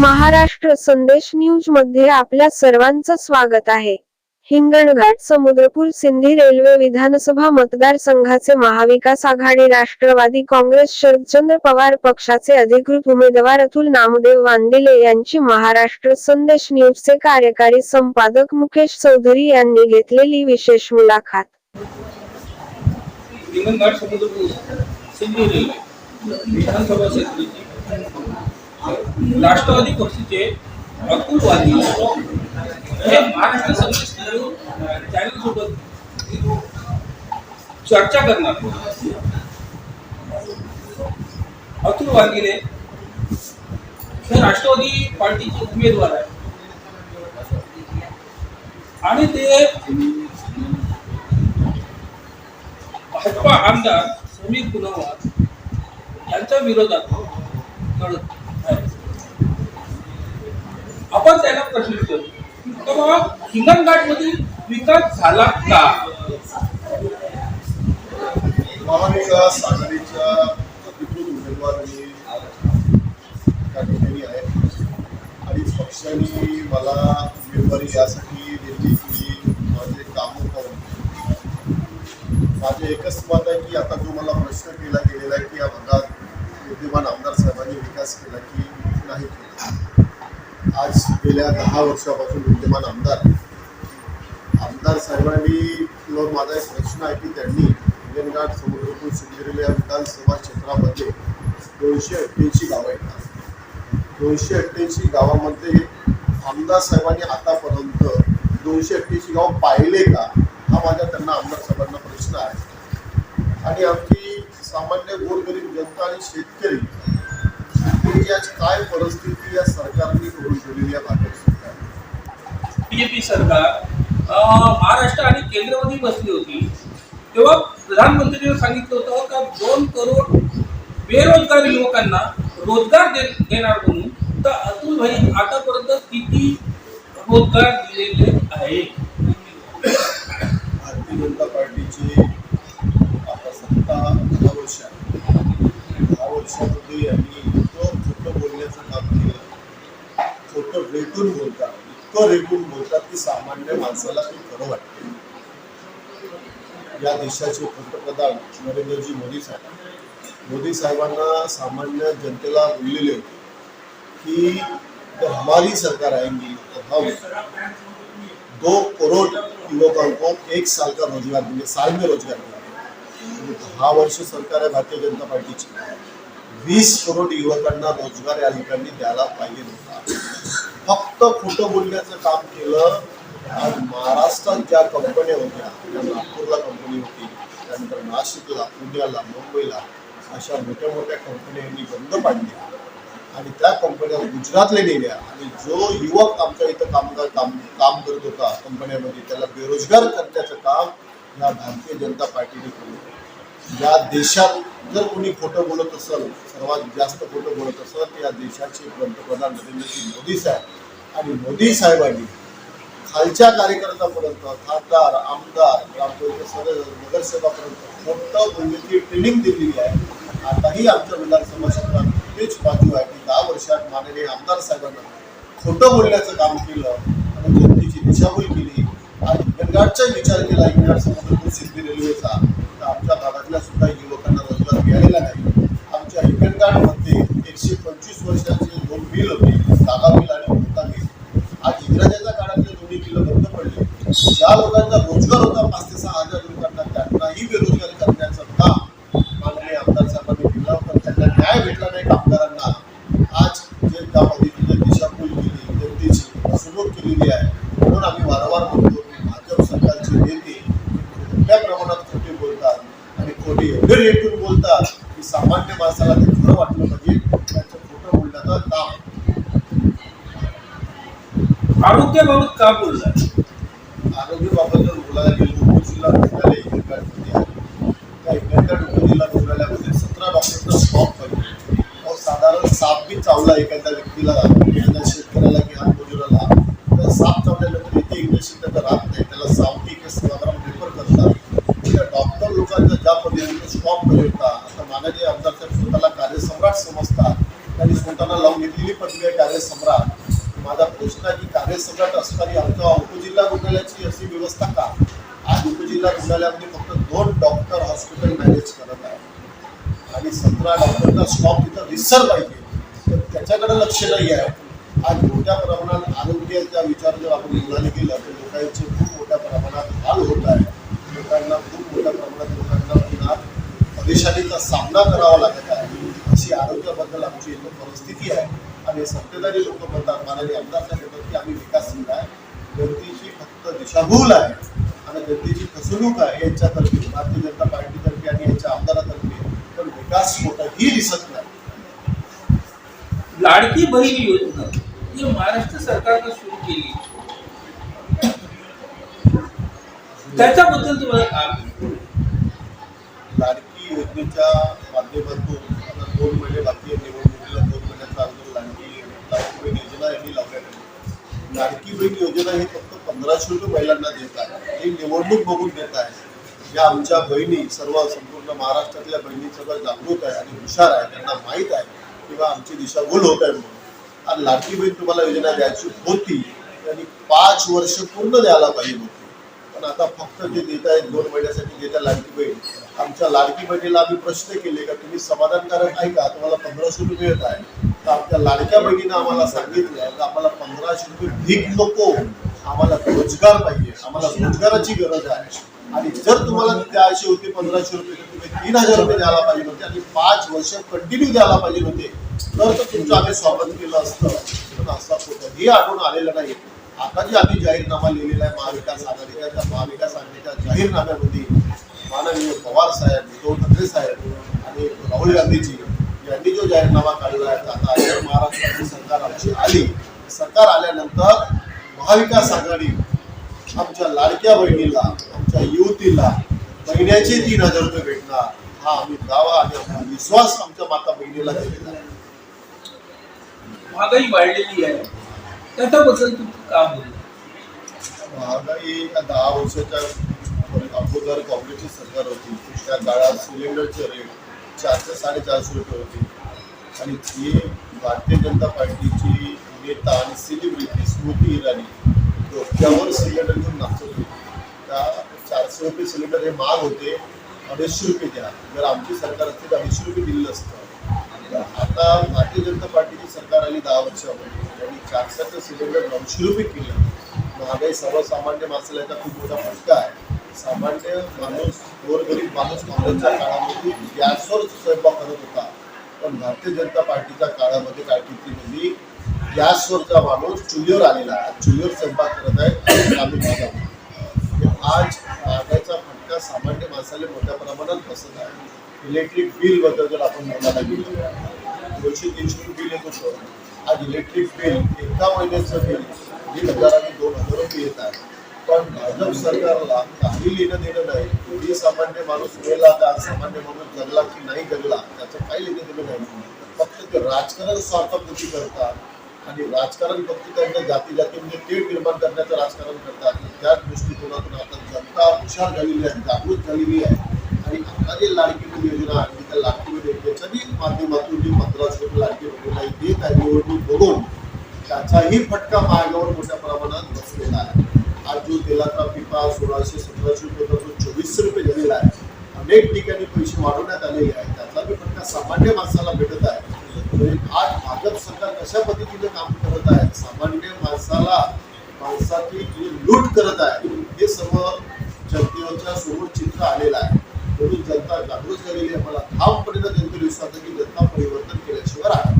महाराष्ट्र संदेश न्यूजमध्ये आपल्या सर्वांचं स्वागत आहे. हिंगणघाट समुद्रपूर सिंधी रेल्वे विधानसभा मतदारसंघाचे महाविकास आघाडी राष्ट्रवादी काँग्रेस शरदचंद्र पवार पक्षाचे अधिकृत उमेदवार अतुल नामदेव वांदिले यांची महाराष्ट्र संदेश न्यूजचे कार्यकारी संपादक मुकेश चौधरी यांनी घेतलेली विशेष मुलाखत. हिंगणघाट समुद्रपूर सिंधी रेल्वे विधानसभा क्षेत्राची राष्ट्रवादी पक्षाचे अकुलवादी हे महाराष्ट्र संदेश चॅनल सोबत चर्चा करणार अतुल वाघिले हे राष्ट्रवादी पार्टीचे उमेदवार आहे आणि ते भाजपा आमदार समीर पुनवार यांच्या विरोधात लढत आपण त्याला प्रश्न विचारू. तर बाबा हिंगणघाटमध्ये विकास झाला का? महाविकास आघाडीच्या अधिकृत उमेदवार मी त्या ठिकाणी आहे. आणि पक्षाने मला उमेदवारी यासाठी दिली की माझे कामं पाहून माझे एकच मत आहे की आता जो मला प्रश्न केला गेलेला आहे की या भागात विद्यमान आमदार साहेबांनी विकास केला की नाही केला. आज गेल्या दहा वर्षापासून विद्यमान आमदार. आमदार साहेबांनी माझा एक प्रश्न आहे की त्यांनी हिंगणघाट समुद्रपूर सिंदखेड या विधानसभा क्षेत्रामध्ये दोनशे अठ्ठ्याऐंशी गावं येतात. दोनशे अठ्ठ्याऐंशी गावामध्ये आमदार साहेबांनी आतापर्यंत दोनशे अठ्ठ्याऐंशी गाव पाहिले का? हा माझा त्यांना आमदार साहेबांना प्रश्न आहे. आणि आमची सामान्य गोरगरीब जनता आणि शेतकरी आज काय परिस्थिती या सरकारने करून ठेवलेली आहे भाजप सरकार बीजेपी सरकार महाराष्ट्र आणि केंद्रामध्ये बसली होती. तेव्हा प्रधानमंत्र्यांनी सांगितलं होतं का दोन करोड बेरोजगार युवकांना रोजगार दे देणार म्हणून तर अतुल भाई आतापर्यंत किती रोजगार दिलेले आहे भारतीय जनता पार्टीची आता सत्ता दहा वर्ष दहा वर्षामध्ये यांनी रेटून बोलतात इतकं रेटून बोलतात की सामान्य माणसाला ते खरं वाटते या देशाचे पंतप्रधान नरेंद्रजी मोदी साहेब. मोदी साहेबांना सामान्य जनतेला बोललेले होते की जब हमारी सरकार आएँगी तो हम दो करोड़ युवकों को एक साल का रोज़गार देंगे साल में रोज़गार देंगे दहा वर्ष सरकार है भारतीय जनता पार्टीची. वीस करोड युवकांना रोजगार या ठिकाणी द्यायला पाहिजे होता. फक्त खोटं बोलण्याचं काम केलं महाराष्ट्रात ज्या कंपन्या होत्या त्या नागपूरला कंपनी होती त्यानंतर नाशिकला पुण्याला मुंबईला अशा मोठ्या मोठ्या कंपन्यांनी बंद पाडल्या आणि त्या कंपन्या गुजरातला नेल्या. आणि जो युवक आमच्या इथं कामगार काम काम करत होता कंपन्यामध्ये त्याला बेरोजगार करण्याचं काम या भारतीय जनता पार्टीने केलं. या देशात जर कोणी खोटं बोलत असेल सर्वात जास्त खोटं बोलत असेल तर या देशाचे पंतप्रधान नरेंद्रजी मोदी साहेब. आणि मोदी साहेबांनी खालच्या कार्यकर्त्यापर्यंत खासदार आमदार ग्रामपंचायत सदस्य नगरसेवकापर्यंत खोटं बोलण्याची ट्रेनिंग दिलेली आहे. आताही आमच्या विधानसभा क्षेत्रात तेच बाजू आहे की दहा वर्षात माननीय आमदार साहेबांना खोटं बोलण्याचं काम केलं आणि जनतेची दिशाभूल केली. आणि हिंगणघाटचा विचार केला हिंगणघाट समुद्रपूर सिद्धी रेल्वेचा. रोजगार नाही. आमच्या हिंगणघाटमध्ये एकशे पंचवीस वर्षाचे दोन बिल होते जागा बिल आणि मोठा बिल आज इंग्रजाच्या काळातले दोन्ही बिल बंद पडले ज्या लोकांचा रोजगार होता पाच ते सहा हजार लोकांना त्यांनाही बेरोजगार करण्याचं काम माननीय आमदार साहेबांनी केलं पण त्यांना न्याय भेटला नाही कामगारांना आज जे त्या पद्धतीने दिशाभूल केली जनतेची फसवणूक केलेली आहे म्हणून आम्ही वारंवार म्हणतो की भाजप सरकारचे नेते मोठ्या प्रमाणात खोटे बोलतात आणि खोटे एवढे रेटून बोलतात की सामान्य माणसाला ते खरं वाटलं पाहिजे त्यांचं खोटं बोलण्याचं काम आरोग्याबाबत का बोललाय आरोग्याबाबत जर बोलायला गेलो तर जिल्हा रुग्णालय हिंगणघाटमध्ये आहे. त्या हिंगणघाट उपजिल्हा रुग्णालयामध्ये सतरा डॉक्टरचा स्टॉप पाहिजे अहो साधारण साप बी चावला एखाद्या व्यक्तीला एखाद्या शेतकऱ्याला किंवा मजुराला तर साप चावल्यानंतर इथे इंजेक्शन त्याचं राहत नाही. त्याला सावटी किंवा सेवाग्राम रेफर करतात. त्या डॉक्टर लोकांचा ज्या पद्धतीने स्टॉप पाहिजे होता आता माननीय आमदार साहेब स्वतःला कार्यसम्राट समजतात. त्यांनी स्वतःला लावून घेतलेली पदवी आहे कार्यसम्राट. माझा प्रश्न आहे की कार्यसम्राट असणारी आमच्या उपजिल्हा रुग्णालयाची अशी व्यवस्था का? आज उपजिल्हा रुग्णालयामध्ये फक्त दोन डॉक्टर हॉस्पिटल मॅनेज करत आहे आणि सतरा डॉक्टरचा स्टॉक तिथं रिसर पाहिजे तर त्याच्याकडे लक्ष नाही आहे. आज मोठ्या प्रमाणात आरोग्याचा विचार जर आपण निघाले केला तर लोकांचे खूप मोठ्या प्रमाणात हाल होत आहे. लोकांना खूप मोठ्या प्रमाणात लोकांना पुन्हा परेशानीचा सामना करावा लागत आहे. अशी आरोग्याबद्दल आमची इथं परिस्थिती आहे. आणि सत्तेधारी लोक म्हणतात माननीय आमदार साहेब म्हणतात की आम्ही विकास केला आहे. जनतेची फक्त दिशाभूल आहे. आणि जनतेची फसवणूक आहे यांच्यातर्फे भारतीय जनता पार्टीतर्फे आणि यांच्या आमदारातर्फे. पण विकास मोठाही दिसत नाही. लाडकी बहीण योजना ही महाराष्ट्र सरकारनं सुरू केली त्याच्याबद्दल तुम्हाला? लाडकी योजनेच्या माध्यमातून आता बाकी आहे निवडणुकीला दोन महिन्याचा अगोदर लाडकी लाडकी बहीण योजना यांनी लावल्या लाडकी बहीण योजना ही फक्त पंधराशे रुपये महिलांना देत आहे. हे निवडणूक बघून देत आहे. या आमच्या बहिणी सर्व संपूर्ण महाराष्ट्रातल्या बहिणी सगळं जागृत आहे आणि हुशार आहे. त्यांना माहीत आहे किंवा आमची दिशाभूल होत आहे म्हणून. आणि लाडकी बहीण तुम्हाला योजना द्यायची होती त्यांनी पाच वर्ष पूर्ण द्यायला पाहिजे होती. पण आता फक्त जे देत आहेत दोन महिन्यासाठी देत आहे लाडकी बहीण आमच्या लाडकी बहिणीला आम्ही प्रश्न केले का तुम्ही समाधानकारक आहे का? तुम्हाला पंधराशे रुपये मिळत आहे तर आमच्या लाडक्या बहिणीनं आम्हाला सांगितलं की आम्हाला पंधराशे रुपये भीक नको. आम्हाला रोजगार पाहिजे. आम्हाला रोजगाराची गरज आहे. आणि जर तुम्हाला द्यायचे होते पंधराशे रुपये तर तुम्ही तीन हजार रुपये द्यायला पाहिजे होते आणि पाच वर्ष कंटिन्यू द्यायला पाहिजे होते. तर तुमचं आम्ही स्वागत केलं असतं. पण असं होतं हे आढळून आलेलं नाही आता जे आम्ही जाहीरनामा लिहिलेला आहे महाविकास आघाडीच्या त्या महाविकास आघाडीच्या जाहीरनाम्यामध्ये माननीय पवार साहेब उद्धव ठाकरे साहेब आणि राहुल गांधीजी यांनी जो जाहीरनामा काढला आहे आता अगर महाराष्ट्राची सरकार आमची आली. सरकार आल्यानंतर महाविकास आघाडी आमच्या लाडक्या बहिणीला आमच्या युवतीला महिन्याचे तीन हजार रुपये भेटणार हा आम्ही दावा आणि आमचा विश्वास आमच्या माता बहिणीला दिलेला आहे. महागाई वाढलेली आहे. त्याच्याबद्दल तुम्ही काय बोलू महागाई दहा वर्षाच्या सरकार काँग्रेसची सरकार होती. त्या काळात सिलेंडरचे रेट चारशे साडेचारशे रुपये होते. आणि ती भारतीय जनता पार्टीची नेता आणि सेलिब्रिटी स्मृती इराणी डोक्यावर सिलेंडर घेऊन नाचत होती. त्या चारशे रुपये सिलेंडर हे महाग होते अडीचशे रुपये द्या. जर आमची सरकार असते तर अडीचशे रुपये दिलेलं असतं. आता भारतीय जनता पार्टीची सरकार आली दहा वर्षापूर्वी. त्यांनी चारशेचं सिलेंडर नऊशे रुपये केलं. महागाई सर्वसामान्य माणसाला याचा खूप मोठा फटका आहे. सामान्य माणूस गोरगरीब माणूस काँग्रेसच्या काळामध्ये गॅसवर स्वयंपाक करत होता. पण भारतीय जनता पार्टीच्या काळामध्ये काय किती म्हणजे गॅसवरचा माणूस चुलीवर आलेला आहे. चुलीवर स्वयंपाक करत आहे आम्ही ग्रामीण भागामध्ये आज महागाईचा फटका सामान्य माणसाला मोठ्या प्रमाणात बसत आहे. इलेक्ट्रिक बिलबद्दल जर आपण म्हणायला गेलो दोनशे तीनशे रुपये बिल येत होतं. आज इलेक्ट्रिक बिल एका महिन्याचं बिल दीड हजार आणि दोन हजार रुपये येत आहे. पण भाजप सरकारला काही लेणं देणं नाही. कोणी सामान्य माणूस मेला का सामान्य माणूस जगला की नाही जगला त्याचं काही लेणं देणं नाही. फक्त ते राजकारण स्वार्थपूर्ती करतात आणि राजकारण फक्त त्यांच्या जाती जाती म्हणजे तेढ निर्माण करण्याचं राजकारण करतात. त्याच दृष्टिकोनातून आता जनता हुशार झालेली आहे जागृत झालेली आहे. आणि आता जे लाडकी बहीण योजना आणली त्या लाडकी बहीण योजनेच्याही माध्यमातून जी पंधरा लाडकी योजना देत आहे निवडणूक बघून त्याचाही फटका मार्गावर मोठ्या प्रमाणात जो तेलाचा पिपा सोळाशे सतराशे रुपये तो चोवीसशे रुपये झालेला आहे. अनेक ठिकाणी पैसे वाढवण्यात आलेले आहेत. त्याचा बी फटका सामान्य माणसाला भेटत आहे. आज भाजप सरकार कशा पद्धतीने काम करत आहे? सामान्य माणसाला माणसाची जी लूट करत आहे हे सर्व जनतेच्या समोर चित्र आलेलं आहे. म्हणून जनता जागृत झालेली आहे. मला ठामपणे जनतेला विश्वास आहे की जनता परिवर्तन केल्याशिवाय राहणार